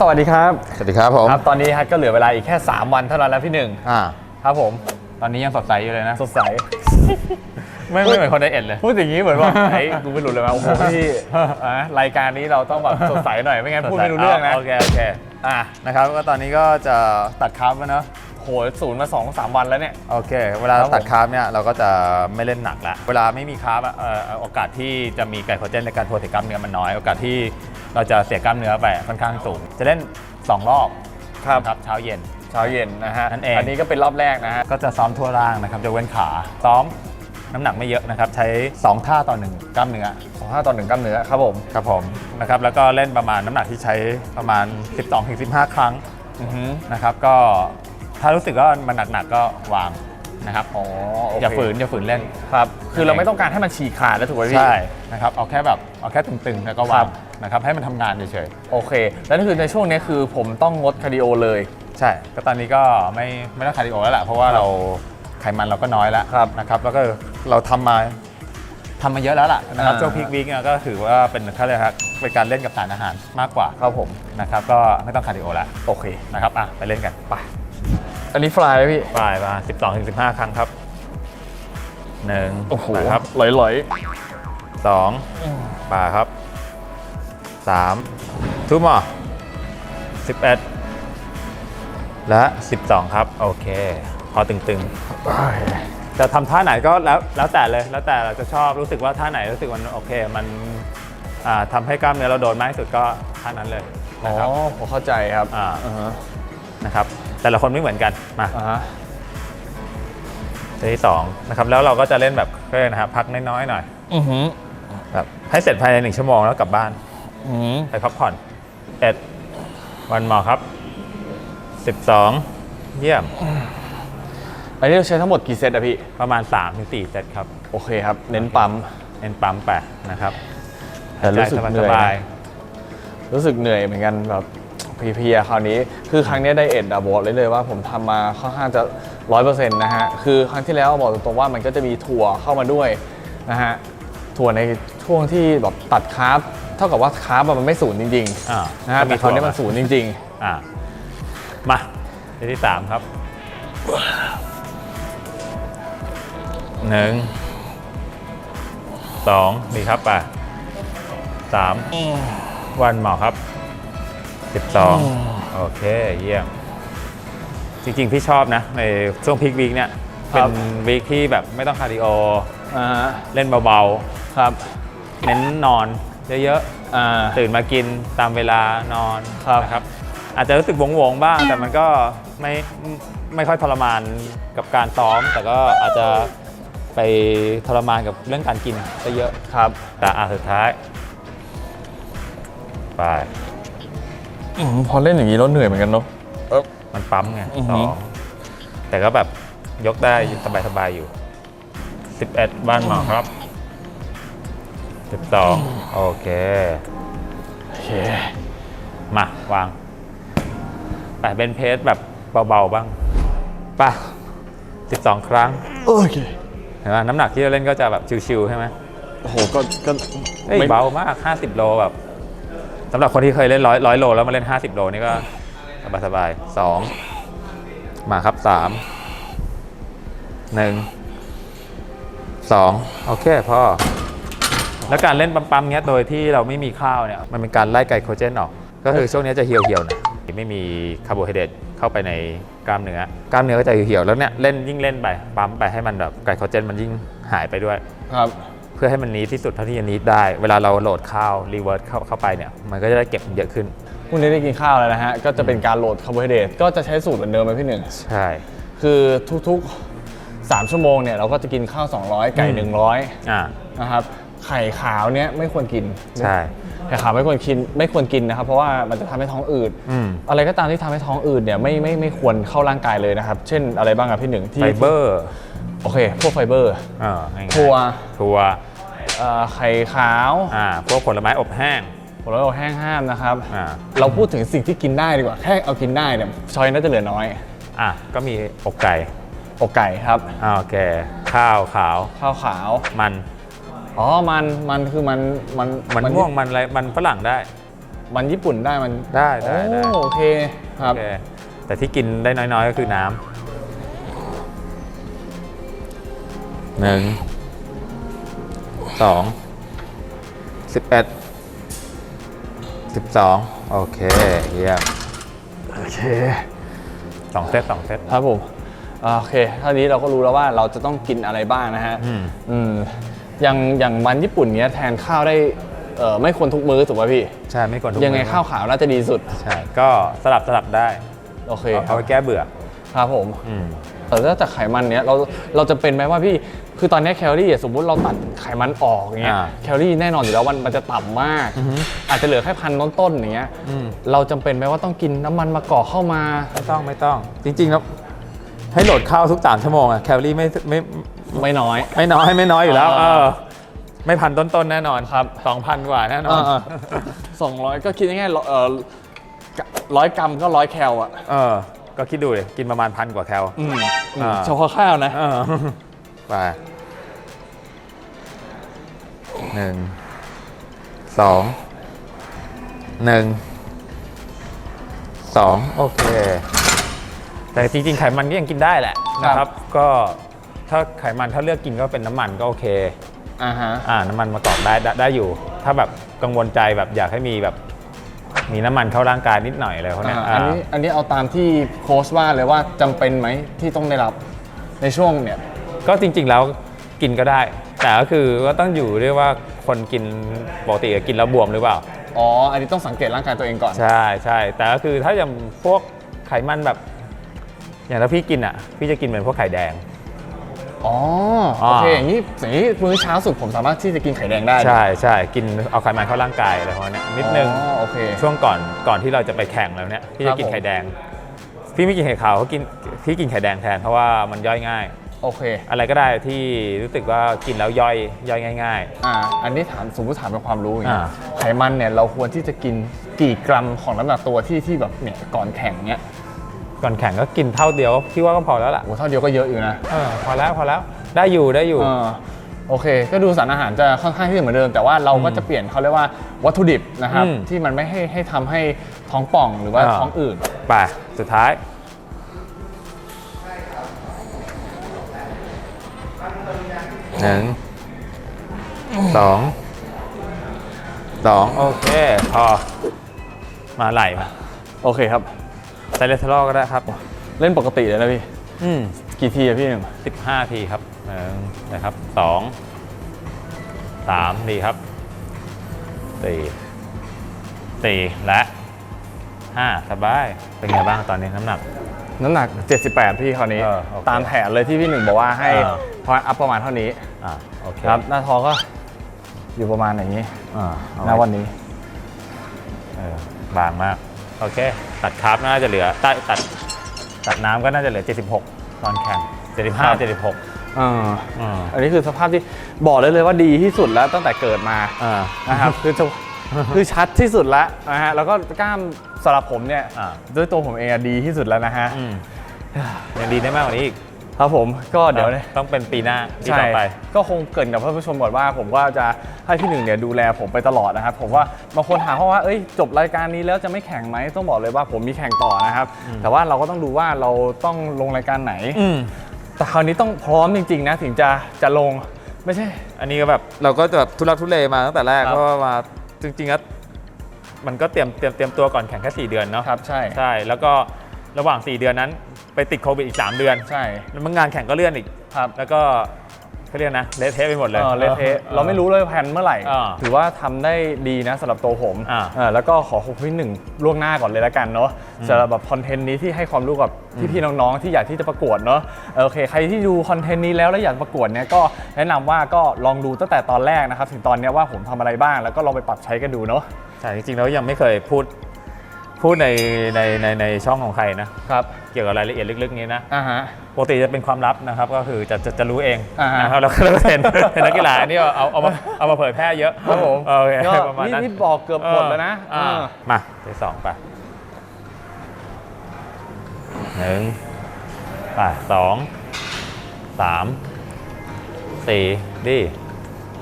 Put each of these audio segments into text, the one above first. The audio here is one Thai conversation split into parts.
สวัสดีครับสวัสดีครับผมครับตอนนี้ฮัทก็เหลือเวลาอีกแค่ 3 วันเท่านั้นแล้วพี่หนึ่งอ่าครับผม ตอนนี้ยังสดใสอยู่เลยนะ สดใส ไม่ไม่เหมือนคนไดเอทเลย พูดอย่างนี้เหมือนว่าไอ้กูไม่รู้เลยว่าโอ้โหพี่อะรายการนี้เราต้องแบบสดใสหน่อยไม่งั้นพูดไม่รู้เรื่องนะโอเคโอเคอะนะครับก็ตอนนี้ก็จะตัดคาร์บแล้วเนอะ โหศูนย์มา2อสามวันแล้วเนี่ย โอเค เวลาครับผมตัดคาร์บเนี่ยเราก็จะไม่เล่นหนักละ เวลาไม่มีคาร์บอะเอ่อโอกาสที่จะมีไกลโคเจนในการโปรเทคกล้ามเนื้อมันน้อย โอกาสที่เราจะเสียกล้ามเนื้อไปค่อนข้างสูง จะเล่น 2 รอบครับครับเช้าเย็น เช้าเย็นนะฮะ นั่นเอง อันนี้ก็เป็นรอบแรกนะฮะ ก็จะซ้อมทั่วร่างนะครับจะเว้นขา ซ้อมน้ำหนักไม่เยอะนะครับ ใช้ 2 ท่าต่อหนึ่งกล้ามเนื้อสองห้าต่อหนึ่งกล้ามเนื้อครับผม ครับผมนะครับ แล้วก็เล่นประมาณน้ำหนักที่ใช้ประมาณ 12-15 ครั้งอือฮึนะครับ ก็ ถ้ารู้สึกว่ามันหนักๆก็วางนะครับอ๋อโอเคอย่าฝืนอย่าฝืนเล่น ครับ คือเราไม่ต้องการให้มันฉีกขาดแล้วถูกไหมพี่ ใช่นะครับเอาแค่แบบเอาแค่ตึงๆแล้วก็วาครังบ นะครับให้มันทำงานเฉยโอเค แล้วนั่นคือในช่วงนี้คือผมต้องงดคาร์ดิโอเลย ๆใช่ ก็ตอนนี้ก็ไม่ไม่ต้องคาร์ดิโอแล้วแหละเพราะว่าเราไขมันเราก็น้อยแล้วครับนะครับแล้วก็เราทำมาทำมาเยอะแล้วล่ะนะครับอ่า ช่วงพีควีคเนี่ยก็ถือว่าเป็นเขาเรียกครับเป็นการเล่นกับสารอาหารมากกว่าครับผมนะครับก็ไม่ต้องคาร์ดิโอแล้วโอเคนะครับอะไปเล่นกันไป อันนี้ฟลายไหมพี่ปลายมา12ถึง15 ครั้งครับหนึ่งโอ้โหไปครับลอยสองป่าครับสามทุบหมอสิบเอ็ดและสิบสองครับ โอเค พอตึงๆจะทำท่าไหนก็แล้วแล้วแต่เลย แล้วแต่เราจะชอบรู้สึกว่าท่าไหนรู้สึกมันโอเค มันอ่าทำให้กล้ามเนื้อเราโดนมากที่สุดก็ท่านั้นเลยๆอ๋อนะครับผมเข้าใจครับอ่า อ่าฮะนะครับ แต่ละคนไม่เหมือนกันมาอ่าฮะตัวที่สองนะครับแล้วเราก็จะเล่นแบบเพื่อนนะครับพักน้อยๆหน่อยอือหือแบบให้เสร็จภายในหนึ่งชั่วโมงแล้วกลับบ้านอือหือไปพักผ่อนเอ็ดวันหมอครับสิบสองเยี่ยมอันนี้เราใช้ทั้งหมดกี่เซตอะพี่ ประมาณ3าถึงสเซตครับโอเคครับ เน้นปั๊มเน้นปั๊มไปนะครับแต่รู้สึกหายเหใจนื่อยสบายนะ รู้สึกเหนื่อยเหมือนกันแบบ เพลียๆคราวนี้ คือครั้งนี้ไดเอทอะบอกเลยเลยว่าผมทำมาค่อนข้างจะร้อยเปอร์เซ็นต์นะฮะ คือครั้งที่แล้วบอกตรงๆว่ามันก็จะมีถั่วเข้ามาด้วยนะฮะ ถั่วในช่วงที่แบบตัดคาร์บเท่ากับว่าคาร์บอะมันไม่ศูนย์จริงอ่าๆนะฮะแต่คราวนี้มันศูนย์จริงอ่ามาตัวที่สามครับหนึ่งสองดีครับไปสามวันหมอครับ สิบสองโอเค เยี่ยม จริงๆ พี่ชอบนะ ในช่วงพีควีคเนี่ย ครัเป็บ นวีคที่แบบไม่ต้องคาร์ดิโอๆอ่าฮะเล่นเบาครับๆ เน้นนอนเยอะอ่า ๆ ตื่นมากินตามเวลานอนครับ นะครับ อาจจะรู้สึกวงๆ บ้าง แต่มันก็ไม่ไม่ค่อยทรมานกับการซ้อม แต่ก็อาจจะไปทรมานกับเรื่องการกินซะเยอะ ครับแต่อะสุดท้าย ไป อืมพอเล่นอย่างนี้แล้วเหนื่อยเหมือนกันเนาะ มันปั๊มไงอือสหือองแต่ก็แบบยกได้สบายๆอยู่ 11 บ้านหมอครับ 12 โอเค โอเค มา วางไปเป็นเพจแบบเบา ๆ บ้างไป่ะ 12 ครั้ง โอเค เห็นไหมน้ำหนักที่เราเล่นก็จะแบบชิวๆใช่ไหมโอ้โห ก็ ก็เฮ้ยไม่เบามาก 50 โลแบบ สำหรับคนที่เคยเล่นร้อยร้อยโลแล้วมาเล่น 50 โลนี่ก็สบายๆสองมาครับสามหนึ่งสองโอเคพอแล้วการเล่นปั๊มๆเงี้ยโดยที่เราไม่มีข้าวเนี่ยมันเป็นการไล่ไกลโคเจนออก ก็คือช่วงนี้จะเหี่ยวๆหน่อยไม่มีคาร์โบไฮเดรตเข้าไปในกล้ามเนื้อกล้ามเนื้อก็จะเหี่ยวๆแล้วเนี่ยเล่นยิ่งเล่นไปปั๊มไปให้มันแบบไกลโคเจนมันยิ่งหายไปด้วยครับ พื่อให้มันนี้ที่สุดเท่าที่จะนี้ได้ เวลาเราโหลดข้าวรีเวิร์สเข้าเข้าไปเนี่ยมันก็จะได้เก็บเยอะขึ้นพรุ่งนี้ได้กินข้าวแล้วนะฮะก็จะเป็นการโหลดคาร์โบไฮเดรตก็จะใช้สูตรเหมือนเดิมไหมพี่หนึ่งใช่คือทุกๆ 3 ชั่วโมงเนี่ยเราก็จะกินข้าว 200 ไก่ 100อ่านะครับไข่ขาวเนี่ยไม่ควรกินใช่ไข่ขาวไม่ควรกินไม่ควรกินนะครับเพราะว่ามันจะทำให้ท้องอืดอืมอะไรก็ตามที่ทำให้ท้องอืดเนี่ยไม่ไม่ไม่ควรเข้าร่างกายเลยนะครับ เช่นอะไรบ้างครับพี่หนึ่งที่ไฟเบอร์โอเคพวกไฟเบอร์อ่าง่ายๆถั่วถั่ว เอ่อไข่ขาวอ่าพวกผลไม้อบแห้งผลไม้อบแห้งห้ามนะครับ อ่าเราพูดถึงสิ่งที่กินได้ดีกว่าแค่เอากินได้เนี่ยชอยน่าจะเหลือน้อยอะก็มีอกไก่อกไก่ครับ อ่าโอเคข้าวขาวข้าวขาว มันออ๋อ มัน มันคือมัน มันมันม่วงมันอะไรมันฝรั่งได้ มันญี่ปุ่นได้มันได้ได้ได้ โอ้โอเคครับโอเคแต่ที่กินได้น้อยๆก็คือน้ำหนึ่ง สองสิบเอ็ดสิบสองโอเค เยี่ยมโอเคสองเซตสองเซตครับผมอ่าโอเคเท่านี้เราก็รู้แล้วว่าเราจะต้องกินอะไรบ้างนะฮะอืมอืมอย่างอย่างมันญี่ปุ่นเนี้ยแทนข้าวได้เออไม่ควรทุกมื้อถูกป่ะพี่ ใช่ไม่ควรทุกยังไงมื้อข้าวขาวน่าจะดีสุด ใช่ก็สลับสลับได้โอเคเอาเอาไปแก้เบื่อครับผม อืม แต่ถ้าจากไขมันเนี้ยเราเราจะเป็นไหมว่าพี่คือตอนเนี้ยแคลอรี่อะสมมุติเราตัดไขมันออกเงี้ยอ่าแคลอรี่แน่นอนอยู่แล้วมันมันจะต่ำมากอือฮึอาจจะเหลือแค่พันต้นๆอย่างเงี้ยอืม เราจำเป็นไหมว่าต้องกินน้ำมันมะกอกเข้ามา ไม่ต้องไม่ต้อง จริงๆแล้วให้โหลดข้าวทุกสามชั่วโมงอะแคลอรี่ไม่ไม่ไม่น้อย ไม่น้อยไม่น้อยอยู่แล้วอ่าเออ ไม่พันต้นๆแน่นอนครับสองพันกว่าแน่นอนสองร้อยก็คิดง่ายๆเออร้อยกรัมก็ร้อยแคลอะ เออ ก็คิดดูเลยกินประมาณพันกว่าแคล อืมอืมอ่า เฉพาะข้าวนะ เออไปหนึ่งสองหนึ่งสองโอเค แต่จริงๆ ไขมันก็ยังกินได้แหละนะคครัรับ บ ก็ถ้าไขมันถ้าเลือกกินก็เป็นน้ำมันก็โอเค อ่าฮะ อ่าน้ำมันมะกอกได้ได้ได้อยู่ ถ้าแบบกังวลใจแบบอยากให้มีแบบ มีน้ำมันเข้าร่างกายนิดหน่อยอะไรเขาเนี่ยอ่าอันนี้อันนี้เอาตามที่โค้ชว่าเลยว่าจำเป็นไหมที่ต้องได้รับในช่วงเนี่ย ก็จริงๆแล้วกินก็ได้ แต่ก็คือก็ต้องอยู่ด้วยว่าคนกินปกติกินแล้วบวมหรือเปล่า อ๋อ อันนี้ต้องสังเกตร่างกายตัวเองก่อน ใช่ใช่แต่ก็คือถ้าอย่างพวกไขมันแบบ อย่างถ้าพี่กินอะ พี่จะกินเป็นพวกไข่แดง อ๋ออ่าโอเคอย่างนี้อย่างนี้มื้อเช้าสุดผมสามารถที่จะกินไข่แดงได้ใช่ใช่กินเอาไขมันเข้าร่างกายอะไรพวกเนี้ยนิดนึงอ๋อโอเค ช่วงก่อนก่อนที่เราจะไปแข่งแล้วเนี่ยพี่ครัจะบกินผมไข่แดง พี่ไม่กินไข่ขาวเขากินพี่กินไข่แดงแทนเพราะว่ามันย่อยง่าย โอเค อะไรก็ได้ที่รู้สึกว่ากินแล้วย่อยย่อยง่าย อ่าอันนี้ถามสมมติถามเป็นความรู้อย่างเงี้ยอ่า ไขมันเนี่ยเราควรที่จะกินกี่กรัมของน้ำหนักตัวที่ที่แบบเนี่ยก่อนแข่งเนี้ยๆ ก่อนแข่งก็กินเท่าเดียวพี่ว่าก็พอแล้วล่ะโอ้เท่าเดียวก็เยอะอยู่นะเออพอแล้วพอแล้วได้อยู่ได้อยู่ เออโอเค ก็ดูสารอาหารจะค่อนข้างที่จะเหมือนเดิม แต่ว่าเราก็จะเปลี่ยนเขาเรียกว่าวัตถุดิบนะครับ อืมที่มันไม่ให้ให้ทำให้ท้องป่องหรือว่าอ่า ท้องอืดไปสุดท้าย หนึ่งสองสองโอเค พอ มาไหลมา โอเคครับ ไซเลสเทอรอลก็ได้ครับ เล่นปกติเลยนะพี่ อืมกี่ทีอะพี่หนึ่งสิบห้าทีครับหนึ่งนะครับสองสามดีครับสี่สี่และห้าสบาย เป็นไงบ้างตอนนี้น้ำหนัก น้ำหนัก 78 พี่คราวนี้ เออโอเคตามแผนเลยที่พี่หนึ่งบอกว่าให้เออ พออัพประมาณเท่านี้อ่าโอเคครับหน้าท้องก็อยู่ประมาณอย่างนี้อ่าเอาหน้าไว้วันนี้ เออบางมาก โอเค ตัดคาร์บน่าจะเหลือตัดตัดตัดน้ำก็น่าจะเหลือ 76 ตอนแข่งครับ75 76อ่าอ่าอันนี้คือสภาพที่บอกได้เลยว่าดีที่สุดแล้วตั้งแต่เกิดมาอ่า นะครับคือจะคือชัดที่สุดแล้วนะฮะแล้วก็กล้ามสำหรับผมเนี่ยอ่า ด้วยตัวผมเองอะดีที่สุดแล้วนะฮะ อืมยังดีได้มากกว่านี้อีก ครับผมก็เดี๋ยวเนี่ย ต้องเป็นปีหน้าปีใช่ต่อไป ก็คงเกรินกับท่านผู้ชมก่อนว่า ผมก็จะให้พี่หนึ่งเนี่ยดูแลผมไปตลอดนะครับผมว่าบางคนถามเพราะว่าเอ้ยจบรายการนี้แล้วจะไม่แข่งไหมต้องบอกเลยว่าผมมีแข่งต่อนะครับ แต่ว่าเราก็ต้องดูว่าเราต้องลงรายการไหน อืมแต่คราวนี้ต้องพร้อมจริง ๆ นะถึงจะจะลงไม่ใช่ อันนี้ก็แบบเราก็จะแบบทุลักทุเลมาตั้งแต่แรกครับเพราะว่ามาจริงๆแล้วมันก็เตรียมเตรียมเตรียมตัวก่อนแข่งแค่ 4 เดือนเนาะครับใช่ ใช่ แล้วก็ระหว่าง 4 เดือนนั้น ไปติดโควิดอีก 3 เดือนใช่ แล้วมันงานแข่งก็เลื่อนอีก ครับแล้วก็เขาเรียกนะเละเทะไปหมดเลย เออเละเทะเราไม่รู้เลยแผนเมื่อไหร่ อ่าถือว่าทำได้ดีนะสำหรับตัวผมอ่า เออแล้วก็ขอขอบคุณพี่หนึ่งล่วงหน้าก่อนเลยละกันเนาะสำหรับแบบคอนเทนต์นี้ที่ให้ความรู้กับพี่ๆน้องๆที่อยากที่จะประกวดเนาะเออโอเคใครที่ดูคอนเทนต์นี้แล้วแล้วอยากประกวดเนี่ยก็แนะนำว่าก็ลองดูตั้งแต่ตอนแรกนะครับถึงตอนเนี้ยว่าผมทำอะไรบ้างแล้วก็ลองไปปรับใช้กันดูเนาะ ใช่จริงๆแล้วยังไม่เคยพูด พูดในในในในช่องของใครนะ ครับเกี่ยวกับรายละเอียดลึกๆนี้นะอ่าฮะ ปกติจะเป็นความลับนะครับ ก็คือจะจะจะรู้เองอ่าฮะ นะครับแล้วก็แล้วก็เห็นเห็นนักกีฬาอันนี่เอาเอามาเอามาเผยแพร่เยอะครับผมโอเคก็ประมาณนี่นั้นนี่บอกเกือบหมดแล้วนะอ่าเออมาที่สองไปหนึ่งไปสองสามสี่ดี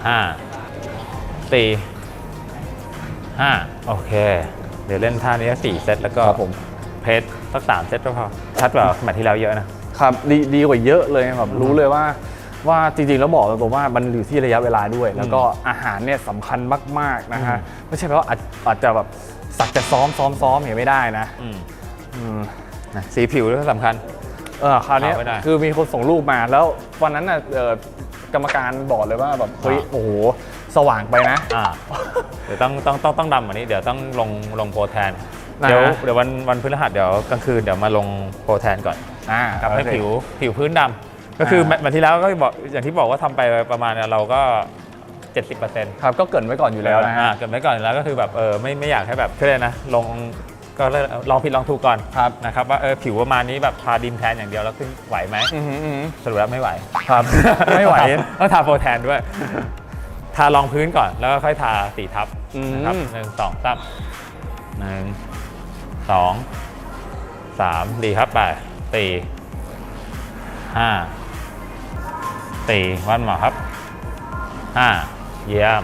ห้าตีห้าโอเค เดี๋ยวเล่นท่านี้สี่เซตแล้วก็ครับผม เพจสักสามเซตก็พอชัดกว่าแมตช์ที่แล้วเยอะนะ ครับดีดีกว่าเยอะเลยแบบรู้เลยว่าว่าจริงๆแล้วบอกตรงๆว่ามันอยู่ที่ระยะเวลาด้วย แล้วก็อาหารเนี่ยสำคัญมากๆนะฮะไม่ใช่แปลว่าอาจอาจจะแบบสักแต่ซ้อมซ้อมซ้อมอย่างไม่ได้นะอืม อืมนะสีผิวก็สำคัญ เออคราวเนี้ยเอาไว้ได้คือมีคนส่งรูปมาแล้ววันนั้นน่ะเอ่อกรรมการบอกเลยว่าแบบเฮ้ยอ่าโอ้โห สว่างไปนะ อ่าเดี๋ยวต้องต้องต้องต้องดำกว่านี้เดี๋ยวต้องลงลงโปรแทน นะ เดี๋ยวเดี๋ยววันวันพฤหัสเดี๋ยวกลางคืนเดี๋ยวมาลงโปรแทนก่อนอ่าครับให้โอเค ผิวผิวพื้นดำก็คืออ่าแมตช์ที่แล้วก็บอกอย่างที่บอกว่าทำไปประมาณเราก็ 70%ครับก็เกรินไว้ก่อนอยู่แล้วนะอ่าฮะเกิดไว้ก่อนแล้วก็คือแบบเออไม่ไม่อยากให้แบบเขาเรียกนะลงก็เลยลองผิดลองถูกก่อนครับ นะครับว่าเออผิวประมาณนี้แบบทาดินแทนอย่างเดียวแล้วขึ้นไหวไหมอือหืออือหือ สรุปแล้วไม่ไหวครับ ไม่ไหว ต้องทาโปรแทนด้วย ทารองพื้นก่อนแล้วก็ค่อยทาสีทับอืมนะครับหนึ่งสองสามหนึ่งสองสามดีครับไปสี่ห้าสี่วันหมอครับห้าเยี่ยม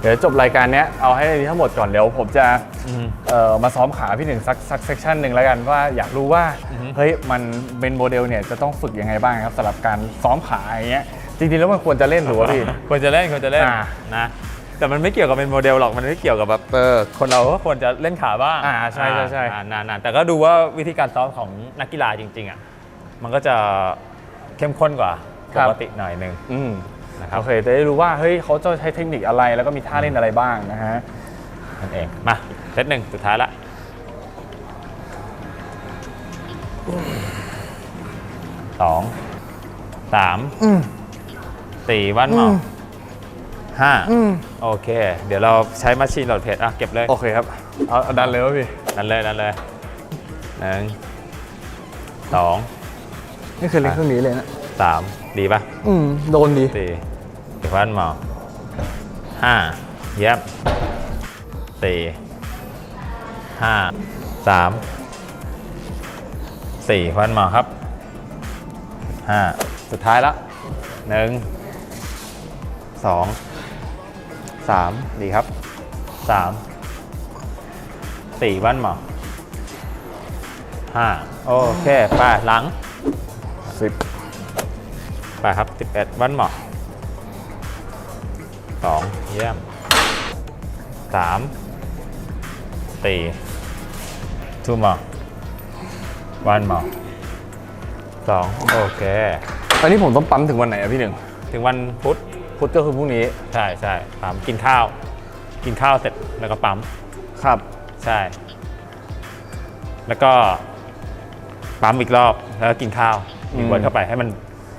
เดี๋ยวจบรายการเนี้ยเอาให้ทั้งหมดก่อนเดี๋ยวผมจะอืม เอ่อมาซ้อมขาพี่หนึ่งสักสักเซสชันหนึ่งแล้วกันว่าอยากรู้ว่าอือฮึเฮ้ยมันเป็นโมเดลเนี่ยจะต้องฝึกยังไงบ้างครับสำหรับการซ้อมขาอย่างเงี้ยจริงๆแล้วมันควรจะเล่นหรือว่าพี่ ควรจะเล่นควรจะเล่นอ่า นะแต่มันไม่เกี่ยวกับเป็นโมเดลหรอกมันไม่เกี่ยวกับแบบเออคนเราก็ควรจะเล่นขาบ้างอ่าใช่ใช่ใช่ อ่านานๆแต่ก็ดูว่าวิธีการซ้อมของนักกีฬาจริงๆอะมันก็จะเข้มข้นกว่าปกติหน่อยหนึงอืมนะครับโอเคจะได้รู้ว่าเฮ้ยเขาจะใช้เทคนิคอะไรแล้วก็มีท่าเล่นอะไรบ้างนะฮะนั่นเองมาเซตหนึ่งสุดท้ายละสองสามสี่วันหมอห้าโอเค เดี๋ยวเราใช้มาชีนโหลดเพจอะ เก็บเลย โอเคครับ เอาเอาดันเลยวะพี่นั่นเลยนั่นเลยหนึ่งสองนี่คือเล่นเครื่องนี้เลยนะสามดีปะอืม โดนดีสี่สี่วันหมอห้าเยี่ยมสี่ ห้าสามสี่วันหมอครับห้าสุดท้ายละหนึ่งสองสามดีครับสามสี่วันหมอห้าโอเคไปหลังสิบไปครับ11วันหมาะสองเยี่ยมสาม สี่ทูเหมาะวันเหมาะสองโอเค อันนี้ผมต้องปั๊มถึงวันไหนอะพี่หนึ่ง ถึงวันพุธพุธก็คือพรุ่งนี้ ใช่ใช่ปั๊มกินข้าว กินข้าวเสร็จแล้วก็ปั๊ม ครับ ใช่ แล้วก็ปั๊มอีกรอบแล้วก็กินข้าวอีกวันเข้าไปให้มัน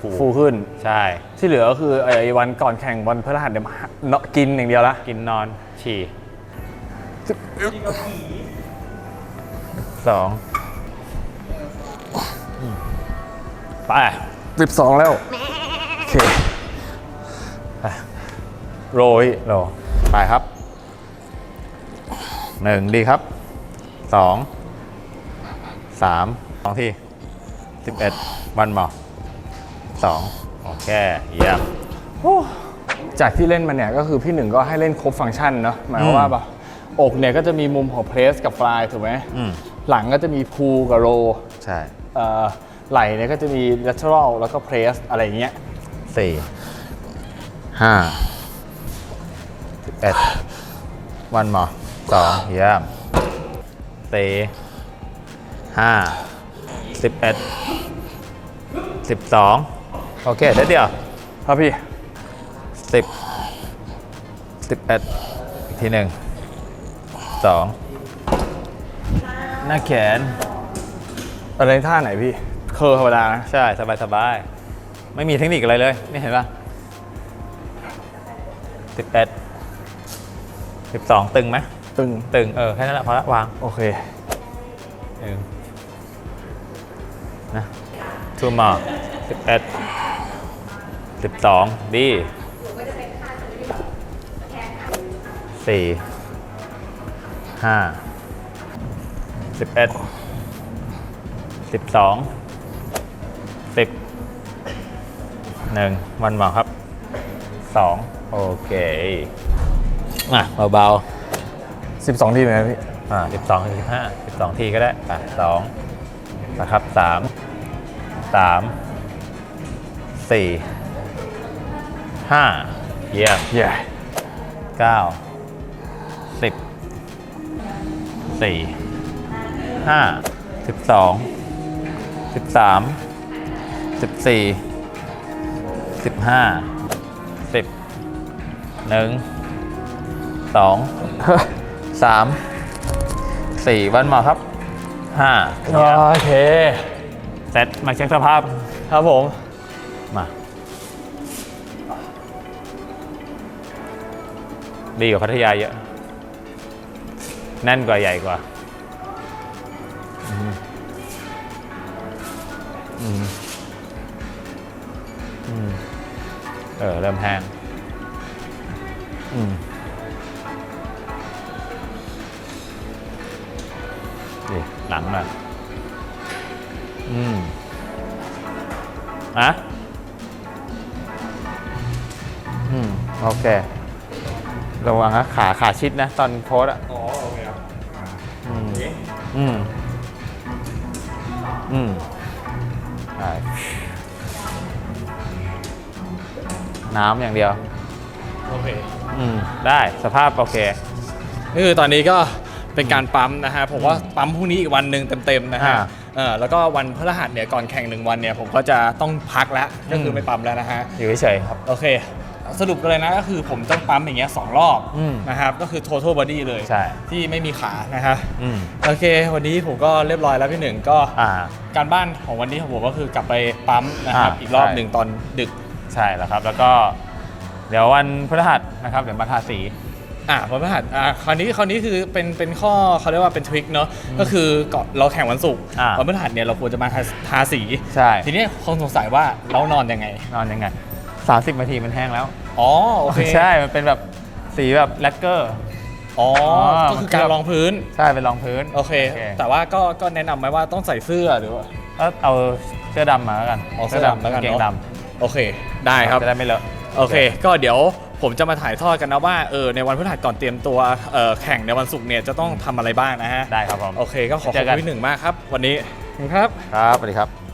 ฟูฟูขึ้น ใช่ ที่เหลือก็คือไอ้วันก่อนแข่งวันพฤหัสเดี๋ยวเนาะกินอย่างเดียวละ กินนอนฉี่ สองอืมไปสิบสองแล้ว โอเคโรยโรไปครับหนึ่งดีครับสองสามสองที่สิบเอ็ดวันหมอสองโอเคเยี่ยมจากที่เล่นมาเนี่ยก็คือพี่หนึ่งก็ให้เล่นครบฟังก์ชันเนาะหมายความอืมว่าแบบ อกเนี่ยก็จะมีมุมของเพรสกับฟลายถูกไหมอืมหลังก็จะมีพูกับโรใช่เอ่อไหล่เนี่ยก็จะมี lateral แล้วก็เพรสอะไรอย่างเงี้ยสี่ห้าสิบเอ็ดวันหมอสองเยี่ยมสี่ห้าสิบเอ็ดสิบสองโอเคได้เดียวครับพี่สิบสิบเอ็ดอีกทีหนึ่ง สองหน้าแขน อะไรท่าไหนพี่ เคอร์ธรรมดานะ ใช่ สบายสบายไม่มีเทคนิคอะไรเลย นี่เห็นปะสิบเอ็ดสิบสองตึงไหมตึง ตึง เออ แค่นั้นแหละพอละวางโอเคหนึ่งนะทูมอสิบเอ็ดสิบสองดีสี่ ห้าสิบเอ็ดสิบสองสิบหนึ่งวันหมอครับสองโอเคอะเบา12ทีไหมพี่ ๆอ่าสิบสองสิบห้าสิบสองทีก็ได้อะสองนะครับสามสามสี่ห้าเยี่ยมเย้เก้า สี่ห้าสิบสองสิบสามสิบสี่สิบห้าสิบหนึ่งสองสามสี่วันหมอครับห้าโอเคเสร็จมาเช็คสภาพครับผม มา ดีกว่าพัทยาเยอะ แน่นกว่าใหญ่กว่าเออ เริ่มแห้งอืมนี่หลังหน่อยอืมอะอืม โอเค ระวังนะขาขาชิดนะ ตอนโพสอะอ๋อ อืม อืมใช่น้ำอย่างเดียว โอเคอืม ได้สภาพโอเค คือตอนนี้ก็เป็นการปั๊มนะฮะ ผมว่าปั๊มพรุ่งนี้อีกวันหนึ่งเต็มๆนะฮะอ่าเออแล้วก็วันพฤหัสเนี่ยก่อนแข่งหนึ่งวันเนี่ยผมก็จะต้องพักแล้ว ก็คือไม่ปั๊มแล้วนะฮะ อยู่เฉยๆครับ โอเค สรุปกันเลยนะก็คือผมต้องปั๊มอย่างเงี้ยสองรอบอืมนะครับก็คือ total body เลยใช่ ที่ไม่มีขานะฮะอืมโอเค วันนี้ผมก็เรียบร้อยแล้วพี่หนึ่งก็อ่า การบ้านของวันนี้ของผมก็คือกลับไปปั๊มนะครับอ่าอีกรอบใช่ หนึ่งตอนดึก ใช่แล้วครับ แล้วก็ เดี๋ยววันพฤหัสนะครับเดี๋ยวมาทาสี อ่าวันพฤหัสอ่าคราวนี้คราวนี้คือเป็นเป็นข้อเขาเรียกว่าเป็นทริคเนาะก็คือก่อนเราแข่งวันศุกร์อ่า วันพฤหัสเนี่ยเราควรจะมาทาทาสี ใช่ทีนี้คงสงสัยว่าเรานอนยังไง นอนยังไง30นาทีมันแห้งแล้ว อ๋อโอเคใช่ มันเป็นแบบสีแบบแลกเกอร์ อ๋ออก็คือการรองพื้นใช่ เป็นรองพื้น โอเคแต่ว่าก็ก็แนะนำไหมว่าต้องใส่เสื้อหรือว่า ก็เอาเสื้อดำมาแล้วกันอ๋อเสื้อดำแล้วกันเกงเนอะดโอเค ได้ำครับ จะได้ไม่เลอะโอเค ก็เดี๋ยวผมจะมาถ่ายทอดกันนะว่าเออในวันพฤหัสก่อนเตรียมตัวเอ่อแข่งในวันศุกร์เนี่ยจะต้องทำอะไรบ้างนะฮะได้ครับผม โอเค ก็ขอขอบเจอกัคุณนพี่หนึ่งมากครับ วันนี้ขอบคุณครับ ครับสวัสดีครับ